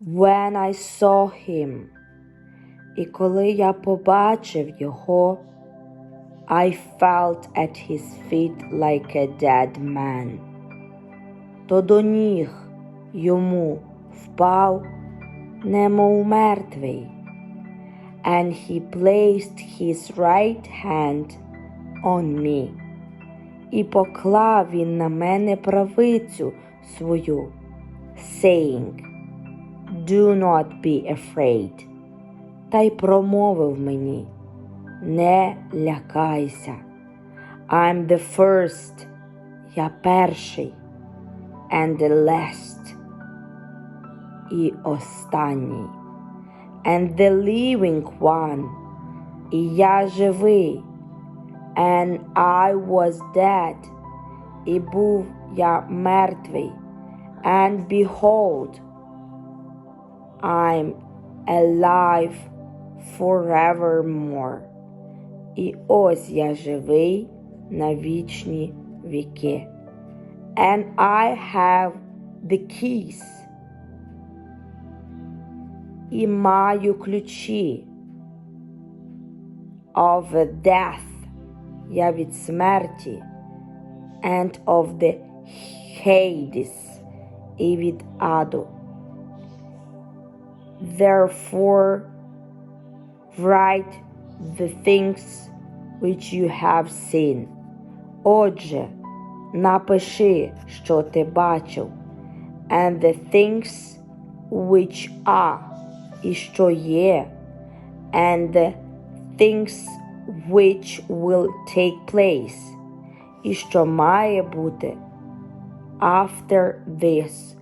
when I saw him. І коли я побачив його, I felt at his feet like a dead man. То до ніг йому впав, немов мертвий. And he placed his right hand on me. І поклав він на мене правицю свою, saying, Do not be afraid. Та й промовив мені, не лякайся. I'm the first, я перший, and the last, і останній, and the living one, і я живий, and I was dead, і був я мертвий, and behold, I'm alive forevermore. І ось я живий на вічні віки. And I have the keys. І маю ключі of death. Я від смерті. And of the Hades. І від аду. Therefore, write the things which you have seen. Отже, напиши, що ти бачив, and the things which are, і що є, and the things which will take place, і що має бути after these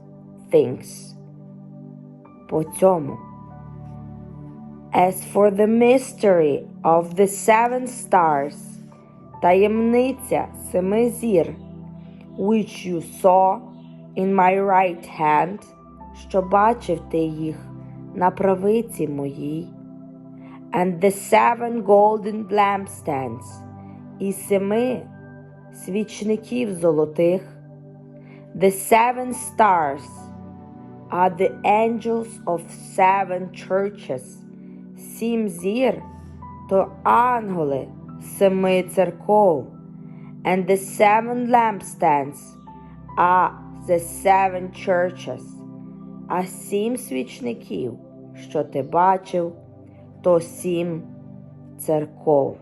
things. По цьому. As for the mystery of the seven stars, таємниця семи зір, which you saw in my right hand, що бачив ти їх на правиці моїй, and the seven golden lampstands, і семи свічників золотих, the seven stars are the angels of seven churches. Сім зір то ангели семи церков. And the seven lampstands are the seven churches. А сім свічників, що ти бачив, то сім церков.